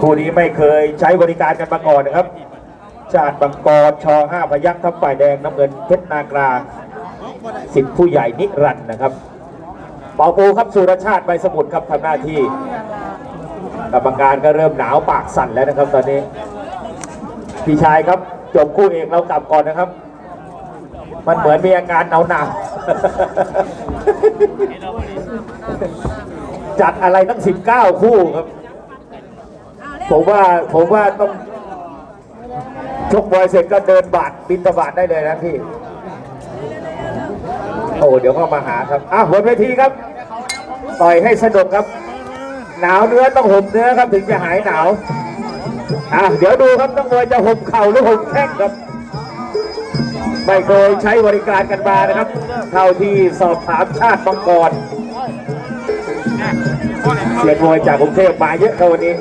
คู่นี้ไม่เคยใช้บริการกันมาก่อนนะครับ ชาติบังกรชอห้าพยัคฆ์ทัพฝ่ายแดงน้ำเงินเพชรนากลาสิทธิผู้ใหญ่นิรันด์นะครับ เป่าปูครับสุรชาติใบสมุทรครับทำหน้าที่กรรมการก็เริ่มหนาวปากสั่นแล้วนะครับ ตอนนี้ พี่ชายครับจบคู่เอกเรากลับก่อนนะครับ มันเหมือนมีอาการหนาวหนาวจัดอะไรตั้ง 19 คู่ครับ ผมว่าผมว่าต้องชกบอยเสร็จก็เดินบาทบินตบาทได้เลยนะพี่ โอ้เดี๋ยวก็มาหาครับอะบนเวทีครับ ต่อยให้สนุกครับ หนาวเนื้อต้องห่มเนื้อครับถึงจะหายหนาวอะเดี๋ยวดูครับต้องมวยจะห่มเข่าหรือห่มแข้งครับ ไม่เคยใช้บริการกันมานะครับ เท่าที่สอบถามชาติบังกรเสียนมวยจากกรุงเทพมาเยอะครับวันนี้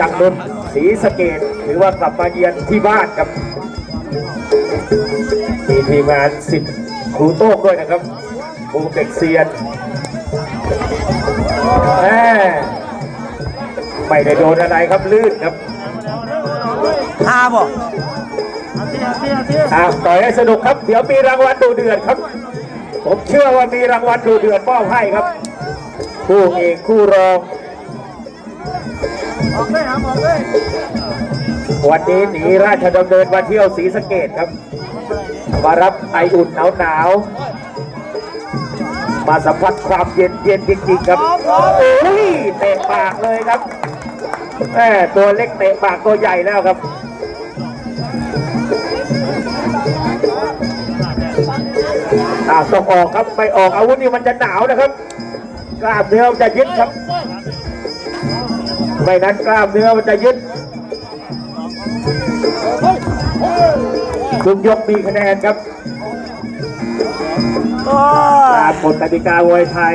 จากนนท์ศรีสะเกดถือว่ากลับมาเยือนที่บ้านครับมีทีมงานสิทธิ์ครูโต้งด้วยนะครับครูเด็กเซียนแหม่ไม่ได้โดนอะไรครับลื่นครับทาบ่อะต่อยให้สนุกครับ เดี๋ยวมีรางวัลดูเดือดครับ ผมเชื่อว่ามีรางวัลดูเดือดมอบให้ครับ คู่เอกคู่รอง ออกเลยครับออกเลยวันนี้หนีราชดำเนินมาเที่ยวศรีสะเกดครับ มารับไออุ่นหนาวหนาวๆมาสัมผัสความเย็นเย็นจริงๆครับโอ้ยเตะปากเลยครับแหมตัวเล็กเตะปากตัวใหญ่แล้วครับอ่าต้องออกครับไม่ออกอาวุธนี่มันจะหนาวนะครับกล้ามเนื้อมันจะยึดครับ ไม่นั้นกล้ามเนื้อมันจะยึดทุกยกมีคะแนนครับโอ้ตามกฎกติกามวยไทย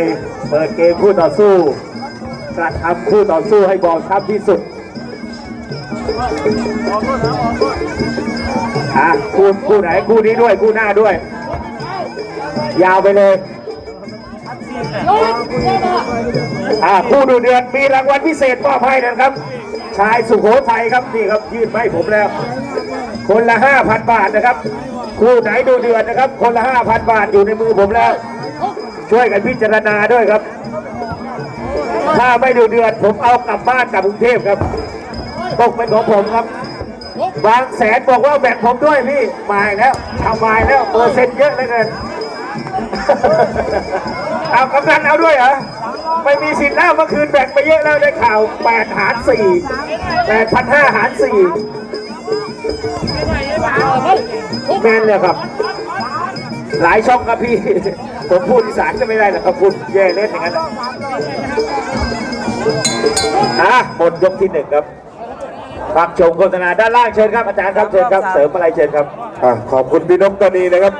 เปิดเกมคู่ต่อสู้กระทำคู่ต่อสู้ให้บอบช้ำที่สุดอะคู่คู่ไหนคู่นี้ด้วยคู่หน้าด้วย ยาวไปเลย อะคู่ดูเดือดมีรางวัลพิเศษมอบให้นะครับ ชายสุโขทัยครับนี่ครับยื่นมาให้ผมแล้ว คนละห้าพันบาทนะครับ คู่ไหนดูเดือดนะครับ คนละห้าพันบาทอยู่ในมือผมแล้ว ช่วยกันพิจารณาด้วยครับ ถ้าไม่ดูเดือดผมเอากลับบ้านกลับกรุงเทพครับตกเป็นของผมครับบางแสนบอกว่าแบ่งผมด้วยพี่มาแล้วทำมาแล้วเปอร์เซ็นต์เยอะเหลยเกิน เอากำนันเอาด้วยเหรอ ไม่มีสิทธิ์แล้วเมื่อคืนแบ่งไปเยอะแล้วได้ข่าวแปดหารสี่แปดพันห้าหารสี่แมนเลยครับ หลายช่องครับพี่ ผมพูดอีสานก็ไม่ได้หรอกครับคุณแย่เล่นอย่างนั้นอะหมดยกที่หนึ่งครับฟังชมโฆษณาด้านล่างเชิญครับอาจารย์ครับเชิญครับเสริมอะไรเชิญครับอะขอบคุณพี่นกตานีนะครับ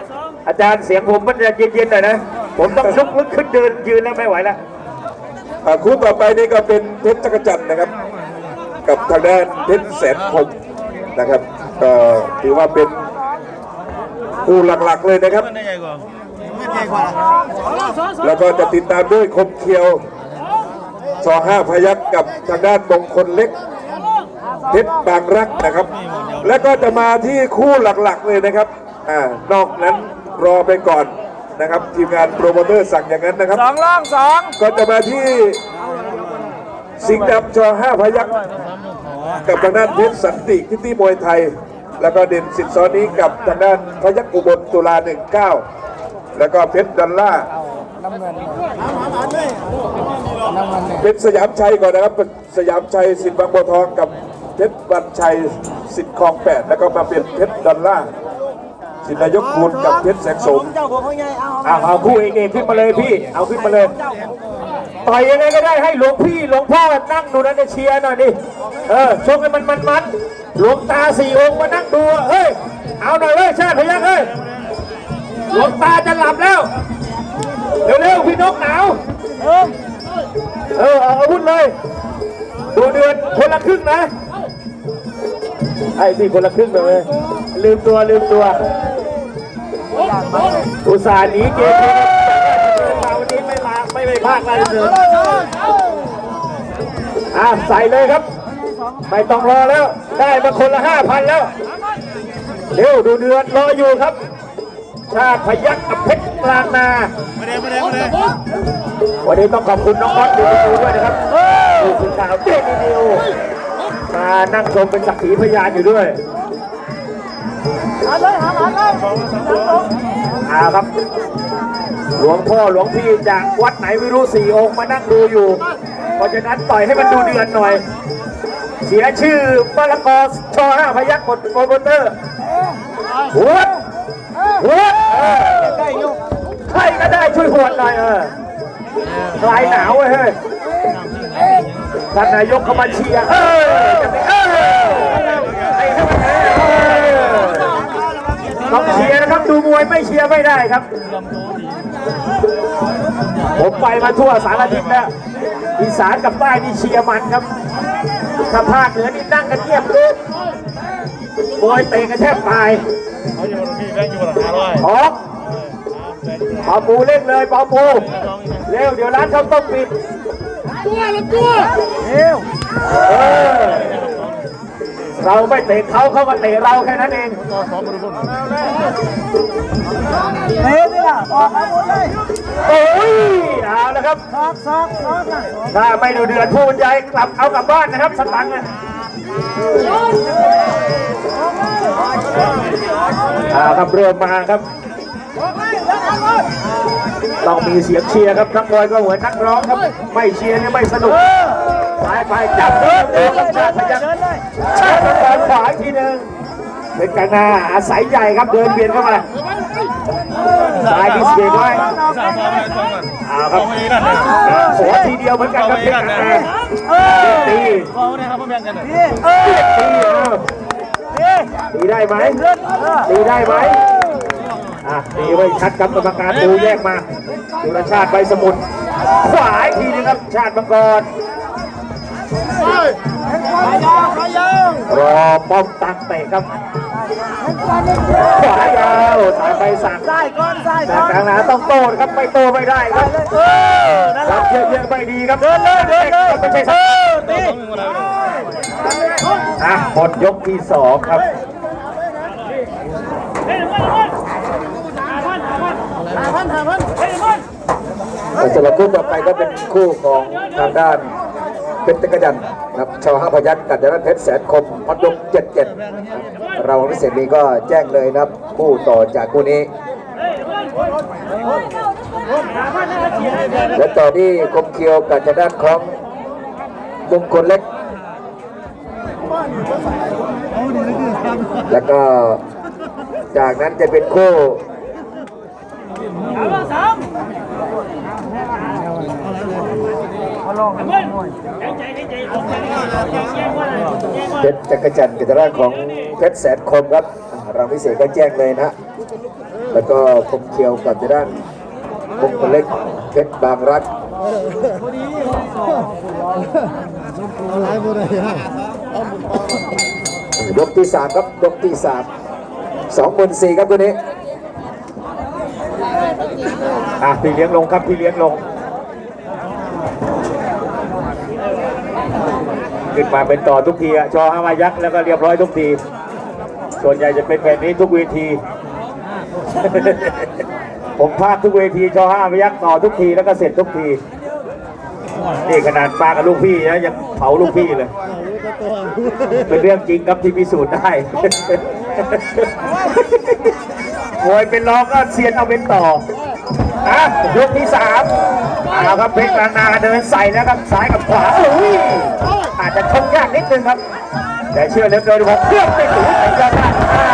อาจารย์เสียงผมมันจะเย็นๆหน่อยนะ ผมต้องลุกลุกขึ้นเดินยืนแล้วไม่ไหวแล้วอะคู่ต่อไปนี่ก็เป็นเพชรจักรจันทร์นะครับ กับทางด้านเพชรแสนคมนะครับก็ถือว่าเป็นคู่หลักๆเลยนะครับไม่ใหญ่กว่าไม่ใหญ่กว่าแล้วก็จะติดตามด้วยคมเคียวสอห้าพยักกับทางด้านมงคลเล็กเพชรบางรักนะครับ แล้วก็จะมาที่คู่หลักๆเลยนะครับอ่านอกนั้นรอไปก่อน นะครับทีมงานโปรโมเตอร์สั่งอย่างนั้นนะครับ สองล่องสองก็จะมาที่สิงห์ดำจอห้าพยักกับทางด้านเพชรสันติคิตตี้มวยไทย แล้วก็เด่นสิทธิ์ซ้อนนี้กับทางด้านพยักอุบลตุลา19แล้วก็เพชรดอลล่าร์เป็นสยามชัยก่อนนะครับเป็นสยามชัยสิทธิ์บางบัวทองกับเพชรวันชัยสิทธิ์คลองแปดแล้วก็มาเป็นเพชรดอลล่าร์ สิทธินายกคูณกับเพชรแสงสมเจ้าหัวเขาใหญ่เอาเอาเอาคู่เอกเอกขึ้นมาเลยพี่ เอาขึ้นมาเลย ต่อยยังไงก็ได้ให้หลวงพี่หลวงพ่อนั่งดูนั่นเชียร์หน่อยดิเออชกให้มันมันมันหลวงตาสี่องค์มานั่งดูอะเฮ้ยเอาหน่อยเว้ยชาติพยักเฮ้ยหลวงตาจะหลับแล้วเร็วๆพี่นกหนาวเออเอาอาวุธเลยดูเดือนคนละครึ่งนะไอ้นี่คนละครึ่งเลยลืมตัวลืมตัว อุตส่าห์หนีเกมนี้ครับมาวันนี้ไม่มาไม่ไปภาคอะไรเลยออะใส่เลยครับ ไม่ต้องรอแล้ว ได้มาคนละห้าพันแล้วเร็วดูเดือนรออยู่ครับ ชาติพยักกับเพชรกลางนามาเด้มาเด้มาเด้วันนี้ต้องขอบคุณน้องน็อตดูดูด้วยนะครับดูคุณข่าวเด็กนิวมานั่งชมเป็นสักขีพยานอยู่ด้วย หาเลยหาหาเลยอาครับ หลวงพ่อหลวงพี่จากวัดไหนไม่รู้สี่องค์มานั่งดูอยู่ เพราะฉะนั้นต่อยให้มันดูเดือนหน่อย เสียชื่อมะละกอชอห้าพยักหมดโปรโมเตอร์หัวหัวดเออใกล้ยกใครก็ได้ช่วยหวดหน่อยเออคลายหนาวเว้ยเฮ้ยท่านนายกเขามาเชียร์เออจะไปเออนั่นมันเออ ต้องเชียร์นะครับดูมวยไม่เชียร์ไม่ได้ครับ ผมไปมาทั่วสารทิศแล้วอีสานกับใต้นี่เชียร์มันครับถ้าภาคเหนือนี่นั่งกันเงียบเลยมวยเตะกันแทบตายเขาอยู่ตรงนี้แบงค์อยู่หลังคาร้อยออกปอปูเล่นเลยปอปูเร็วเดี๋ยวร้านเขาต้องปิดเร็วเออ เราไม่เตะเขาเขาก็เตะเราแค่นั้นเองเฮ้ยนี่ล่ะออกมาหมดเลยโอ้ยเอาละครับซอกซอกซอกนะถ้าไม่ดูเดือดผู้บรรยายกลับเอากลับบ้านนะครับสตังค์อะอ่าครับเริ่มมาครับต้องมีเสียงเชียร์ครับนักบอยก็เหมือนนักร้องครับ ไม่เชียร์เนี่ยไม่สนุก สายไปจับเดินเดินชาติพยักเดินเลยชาติมังกรขวาอีกทีหนึ่งเป็นกลางหน้าอาศัยใหญ่ครับเดินเบียดเข้ามาสายดิสเบรกไว้เอาครับโอ้ทีเดียวเหมือนกันครับเพชรกลางหน้าตีพี่เออตีเอาพี่ตีได้ไหมตีได้ไหมอะตีไว้ชัดครับกรรมการดูแยกมาสุรชาติใบสมุนขวาอีกทีหนึงครับชาติมังกร รอป้อมตังเตะครับขวายาวตามไปสั่งซ้ายก่อนซ้ายจาก่กอนกลางหนาต้องโต้นะครับไม่โต้ไม่ได้ครับเออนั่นแหรัละบเยอะๆไม่ดีครับเดินเลยเดินเลยไม่ใช่เอครับอตีอะหมดยกที่สองครับสำหรับคู่ต่อไปก็เป็นคู่ของทางด้าน เพชรตะกยันนะครับชาวห้าพยักกัด้านเพชรแสนคมพัดยกเจ็ดเจ็ดเราพิเศษนี้ก็แจ้งเลยนะครับคู่ต่อจากคู่นี้และต่อที่คมเคียวกับทางด้านของมงคลเล็ก แล้วก็จากนั้นจะเป็นคู่ เพชรจักรจันทร์กิจราของเพชรแสนคมครับอ่าเราพิเศษก็แจ้งเลยนะ แล้วก็คมเคียวกับทางด้านคลเล็กเพชรบางรักยกที่สามครับยกที่สามสองหมื่นสี่ครับตัวนี้อะพี่เลี้ยงลงครับพี่เลี้ยงลง ขึ้นมาเป็นต่อทุกทีอะชอฮามายักษ์แล้วก็เรียบร้อยทุกที ส่วนใหญ่จะเป็นแบบนี้ทุกเวที ผมพากทุกเวทีชอห้าพยักษ์ต่อทุกทีแล้วก็เสร็จทุกทีนี่ขนาดมากับลูกพี่นะยังเผาลูกพี่เลย เป็นเรื่องจริงครับที่พิสูจน์ได้มวยเป็นรอก็เซียนเอาเป็นต่ออะยกที่สามเอาครับเพชรกลางนาเดินใส่แล้วครับซ้ายกับขวาอุ้ย อาจจะชกยากนิดนึงครับ แต่เชื่อเหลือเกินว่าเครื่องไม่ถูกเป็นยอดมากอ่า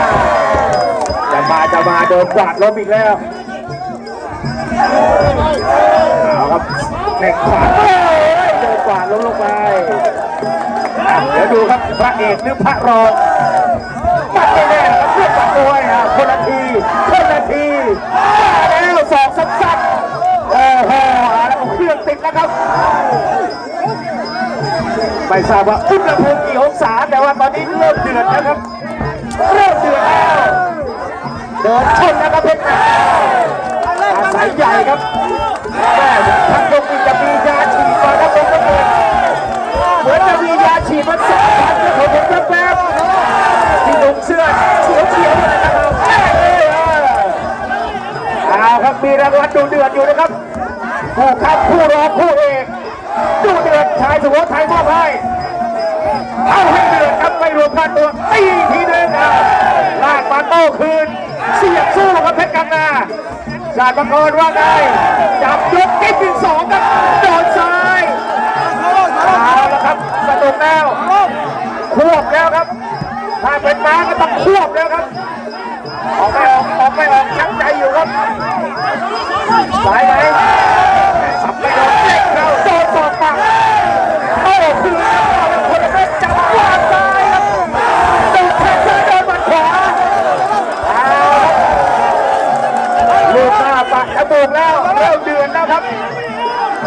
จะมาจะมาโดนกวาดล้มอีกแล้วเอาครับแข่งขวาเอ้ยโดนกวาดล้มลงไปเดี๋ยวดูครับพระเอกหรือพระรองปัดแน่ๆครับเพื่อนปัดด้วนะคนละทีคนละทีมาแล้วสองสั้นๆโอ้โหแล้วเครื่องติดแล้วครับ ไม่ทราบว่าอุณหภูมิกี่องศาแต่ว่าตอนนี้เริ่มเดือดนะครับ เริ่มเดือดแล้วเดินชนนะครับเพชรอาศัยใหญ่ครับแม่ทั้งยกมีจะมียาฉีดมาครับผมก็เกิหมือนจะมียาฉีดมาสักพันนะคบผมแป๊บๆที่ตรงเสื้อเขียวเขียวนะครับเอาครับมีรางวัลดูเดือดอยู่นะครับผู้ครับผู้รอผู้ ครับไม่รวมค่าตัวตีทีหนึงอะลากมาโต้คืน เสียบสู้ครับเพชรกันนาชาติประกรว่าไงจับยกกิ๊กหนึ่งสองครับโดนซ้ายเอาละครับสนุกแล้วควบแล้วครับ ถ้าเป็นม้าก็ต้องควบแล้วครับออกไม่ออกออกไม่ออกยั้งใจอยู่ครับสายไหมสับไม่โดนเด็กเราโดนสอกปักโอ้คือครับคนละเม็ดจับวางซ้ายครับโดนแทงซ้ายโดนหมัดขวาเอาครับ ลูกหน้าปักกระบุกแล้ว เริ่มเดือดแล้วครับ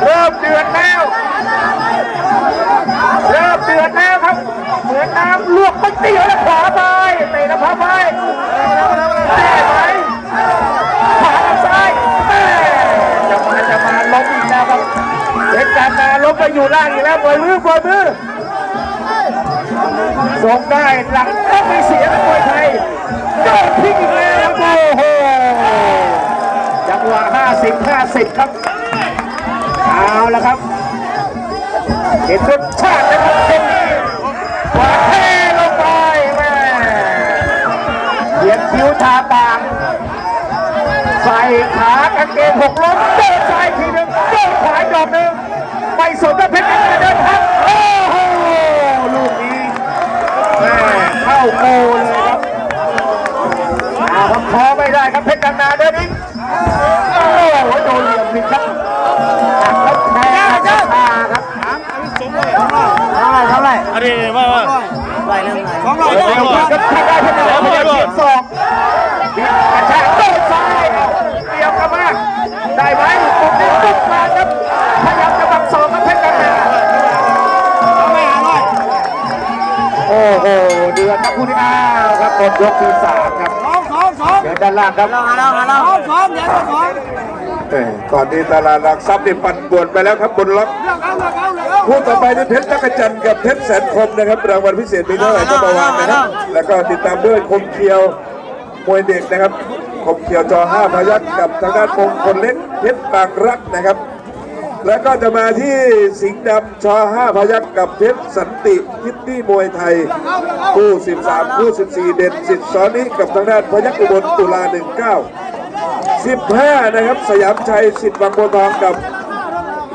เริ่มเดือดแล้ว เริ่มเดือดแล้วครับ เหมือนน้ำลวกก๋วยเตี๋ยวแล้วขวาไปเตะแล้วพับไปได้ไหมขวาซ้ายแม่จะมาจะมาล้มอีกแล้วครับเด็กการนาล้มไปอยู่ล่างอีกแล้วปล่อยมือปล่อยมือส่งได้หลังต้องไม่เสียกับมวยไทยโดนทิ้งอีกแล้วโอ้โห จังหวะ50 50 ครับเอาละครับเห็นรสชาตินะครับเป็นวาดเทลงไปแม่เขียนคิ้วทาปากใส่ขากางเกงหกล้มเดินซ้ายทีหนึ่งเดินขวาดอกหนึ่งไปสนกับเพชรกันเดินทางโอ้โหลูกนี้แม่เข้าโกเลยครับเอาครับพอไม่ได้ครับเพชรกันนาเดินอีก โอ้โหโดนเหลี่ยมผิดครับหักแล้วแทงคาครับเท่าไหร่เท่าไหร่อันนี้ว่าว่าไหร่หนึ่งสองร้อยเดี๋ยวครับถ้าได้ที่ไหนไม่ได้เสียบศอกบิดกระชากโดนซ้ายเอาเกี่ยวกันมากได้ไหมตรงนี้ปุ๊บมาครับพยายามจะบังศอกกับเพชรกันนาโอ้โหเดือดครับคู่ที่อ้าวครับหมดยกที่สามครับสองสองสองเดี๋ยวด้านล่างครับหาเราหาเราสองสองเดี๋ยวสองเอ้ย ก่อนที่ตลาดหลักทรัพย์นี่ปั่นป่วนไปแล้วครับบนล็อกเลือกเอาเลือกเอาเลือกเอาคู่ต่อไปนี่เพชรจักรจันทร์กับเพชรแสนคมนะครับรางวัลพิเศษมีเท่าไหร่ก็ประวานนะครับ แล้วก็ติดตามด้วยคมเคียวมวยเด็กนะครับคมเคียวจอห้าพยักกับทางด้านมงคลเล็กเพชรบางรักนะครับ แล้วก็จะมาที่สิงห์ดำชอห้าพยักกับเพชรสันติยิปตี้มวยไทยคู่ 13 คู่ 14 เด่นสิทธิ์สอนี้กับทางด้านพยักอุบลตุลา 19 15 นะครับ สยามชัยสิทธิ์บางบัวทองกับ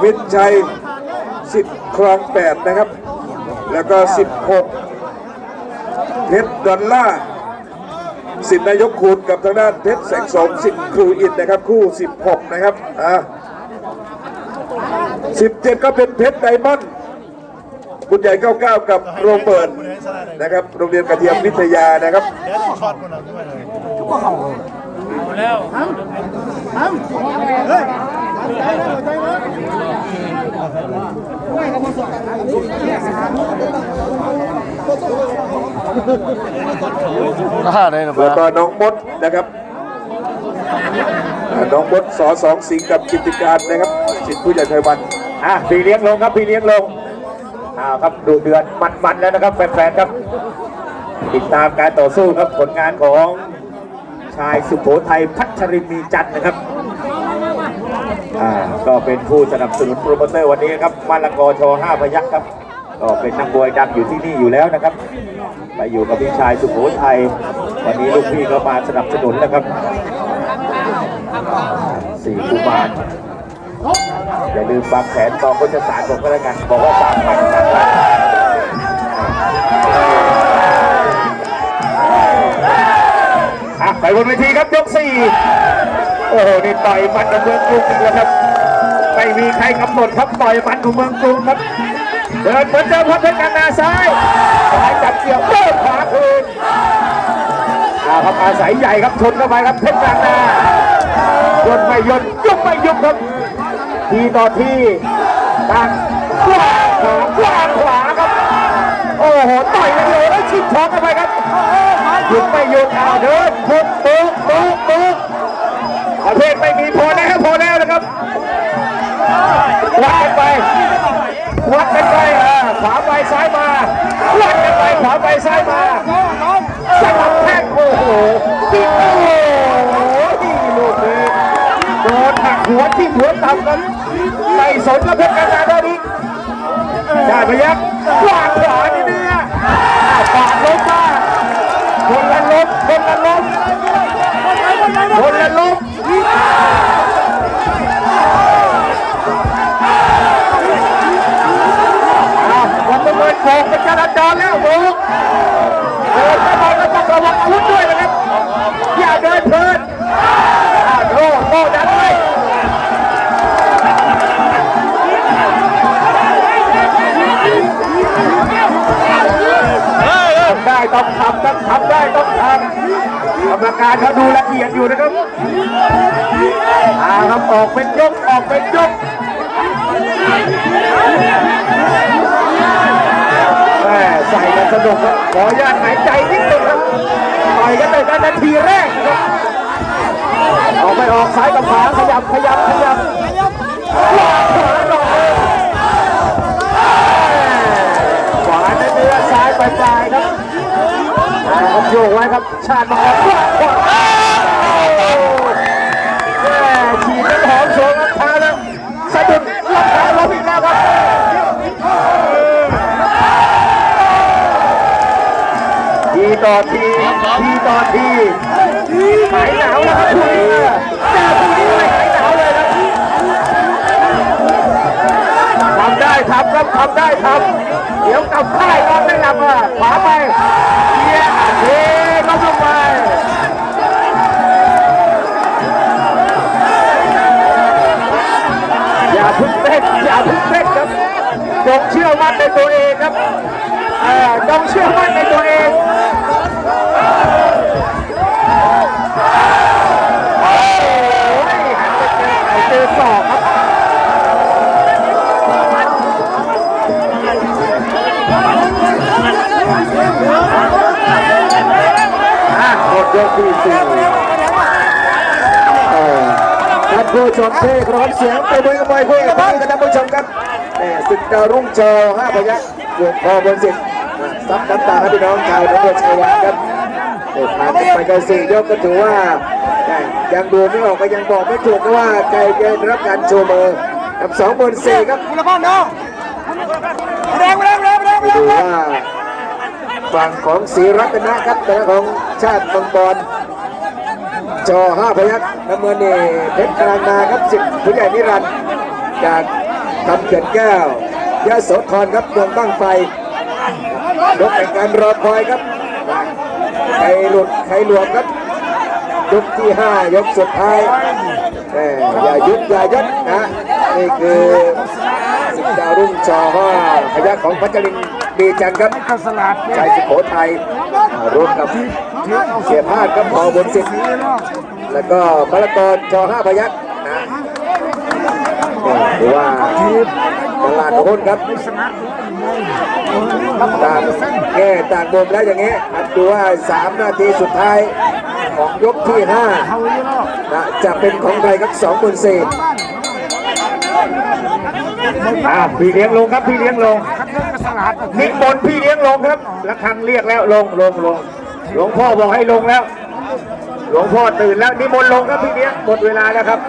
วินชัยสิทธิ์คลอง 8 นะครับ แล้วก็ 16 เพชรดอลล่าสิทธิ์นายกคูณกับทางด้านเพชรแสงสมสิทธิ์ครูอินนะครับ คู่ 16 นะครับอ่า17 ก็เป็นเพชรไดมอนด์คุณใหญ่99 กับโรเบิร์ตนะครับ โรงเรียนกระเทียมวิทยานะครับ เดี๋ยวช็อตคนเราด้วยเลยห้าได้หรือเปแล้วก็น้องมดนะครับน้องมดสอสองสิงกับกิติการนะครับสิทธิผู้ใหญ่ไทยวันอะพี่เลี้ยงลงครับพี่เลี้ยงลงอ้าวครับดูเดือดมันๆแล้วนะครับแฟนๆครับ ติดตามการต่อสู้ครับผลงานของ ชายสุโขทัยพัชรินมีจันนะครับอ่าก็เป็นผู้สนับสนุนโปรโมเตอร์วันนี้ครับมาละกอชอ5พยักครับ ก็เป็นนักมวยดังอยู่ที่นี่อยู่แล้วนะครับไปอยู่กับพี่ชายสุโขทัยวันนี้ลูกพี่ก็มาสนับสนุนนะครับสี่กุมารอย่าลืมบางแสนกองพุทธศาสตร์ผมก็แล้วกัน บอกว่าสามพันสามพัน บนเวทีครับยกสี่โอ้โหนี่ต่อยมันของเมืองกรุงอีกแล้วครับไม่มีใครกำหนดครับต่อยมันของเมืองกรุงครับเดินเหมือนเดิมครับเพชรกันนาซ้ายซ้ายจับเกี่ยวเดินขวาคืนอาครับอาศัยใหญ่ครับชนเข้าไปครับเพชรกันนายนไม่ยนยุบไม่ยุบครับ ทีต่อทีตั้งกว้าขวาขวาครับ โอ้โหต่อย ท้องเข้าไปครับหยุดไม่หยุดเอาเดินพุกปุ๊กปุ๊กปุ๊กประเภทไม่มีพอแล้วพอแล้วนะครับวัดกันไปวัดกันไปขวาไปซ้ายมาวัดกันไปขวาไปซ้ายมาสลับแข้งโอ้โหติดโอ้โหลูกนี้โดนหักหัวที่หัวต่ำกันไม่สนกับเพชรกาญจนาโดนอีกได้พยักว การเขาดูละเอียดอยู่นะครับอาครับออกเป็นยกออกเป็นยกแม่ใส่กันสนุกครับขออนุญาตหายใจนิดนึงครับต่อยกันตั้งแต่นาทีแรกนะครับออกไปออกซ้ายกับขวาขยับขยับขยับขวาขวาดอกเลยขวาในเนื้อซ้ายไปลา ครับโยกไว้ครับ ชาติมาครับแม่ฉีดน้ำหอมโชว์รองเท้าแล้วสะดุดรองเท้าล้มอีกแล้วครับทีต่อทีทีต่อทีหายหนาวแล้วครับคุณเจอคุณนี้ไม่หายหนาวเลยครับทำได้ทำครับทำได้ทำ เดี๋ยวกลับค่ายนอนไม่หลับอะขวาไปเฮียเทก็ลงไปอย่าพึ่งเต้นอย่าพึ่งเต้นครับจงเชื่อมั่นในตัวเองครับ ท่านผู้ชมที่เคารพเสียงตัวมือกับมวยคู่เอกบ้กับท่านผู้ชมครับแหม่ศึกดาวรุ่งโชว์ห้าพยักวงพ่อบนสิทธิ์ซับน้ำตาให้พี่น้องชาวตำบลชัยวันครับผ่านไปกันสี่ยกก็ถือว่ายังดูไม่ออกก็ยังบอกไม่ถูกว่าใครจะรับการโชว์มือกับสองบนสี่ครับคุณภาพน้องแรงแรงแรงแรงแรงว่าฝั่งของศรีรัตนะครับแต่ของชาติมังกร จอห้าพยักน้ำเงินนี่เพชรกลางนาครับสิบผู้ใหญ่นิรันดร์จากคำเขื่อนแก้วยะโสธรครับดวงตั้งไฟยกแห่งการรอคอยครับใครหลุดใครหลวมครับยกที่ห้ายกสุดท้ายแหม่อย่ายุดอย่ายัดนะ นี่คือสิบดาวรุ่งชอห้าพยัคฆ์ของพัชริน ดีจันทร์ครับชายสุโขทัยร่วมกับเสียพาดครับพอบนสิทธิ์แล้วก็มรกรชอห้าพยัคฆ์นะหรือว่าตลาดหุ้นครับต่างแง่ต่างมุมแล้วอย่างเงี้ยอันดูว่า3นาทีสุดท้ายของยกที่5นะจะเป็นของใครครับ2 4 0 0 0อ่าพี่เลี้ยงลงครับพี่เลี้ยงลง นิมนต์พี่เลี้ยงลงครับระฆังเรียกแล้วลงลงลงหลวงพ่อบอกให้ลงแล้ว หลวงพ่อตื่นแล้วนิมนต์ลงครับพี่เลี้ยงหมดเวลาแล้วครับ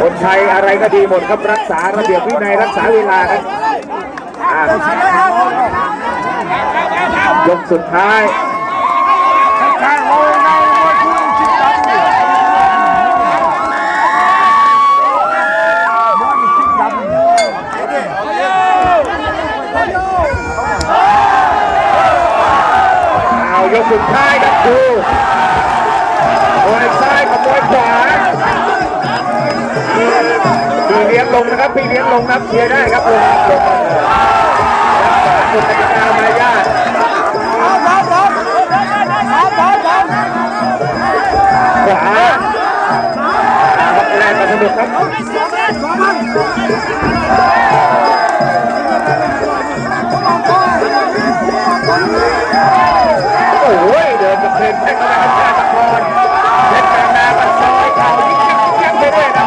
คนไทยอะไรก็ดีหมดครับรักษาระเบียบวินัยรักษาเวลาครับยกสุดท้าย เอายก สุดท้ายครับดูมวยซ้ายกับมวยขวาพี่เลี้ยงลงนะครับพี่เลี้ยงลงครับเชียร์ได้ครับลงครับลงครับรักษากฎกติกามารยาทขวาครับแรงมาสนุกครับ นตึกแตกแตกตะโกนเพชรแม่มันซอยเข่ายิ่งยิ่งไปเรื่อยนะ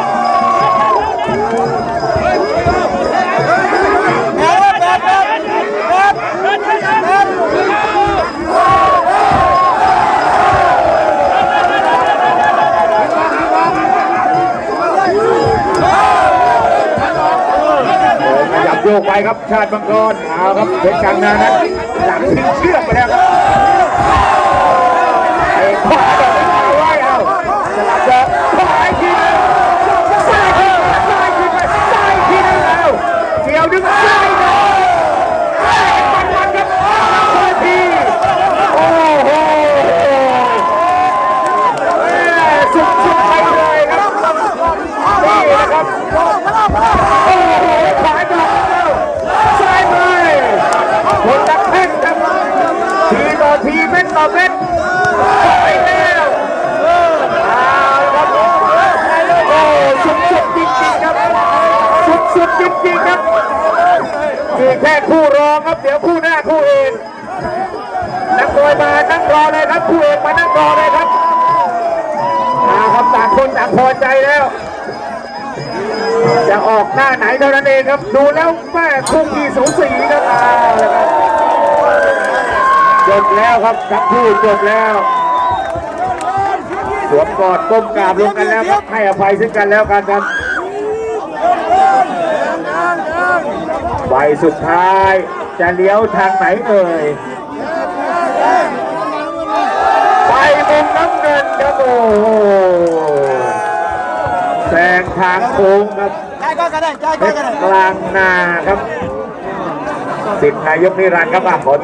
โยกไปครับชาติบังกรเอาครับเพชรกลางนานั้นหลังทิ้งเชือกไปแล้วครับ หน้าไหนเท่านั้นเองครับ ดูแล้วแม่คู่ขี้สูสีครับจบแล้วครับทั้งคู่จบแล้วสวมกอดก้มกราบลงกันแล้วครับให้อภัยซึ่งกันแล้วกันครับใบสุดท้ายจะเลี้ยวทางไหนเอ่ยไปมุมน้ำเงินครับโอ้แซงทางโค้งครับ ก็ได้ใจก็ได้ กลางนาครับสิทธิ์นายกนิรันดร์ครับอะขอโทษ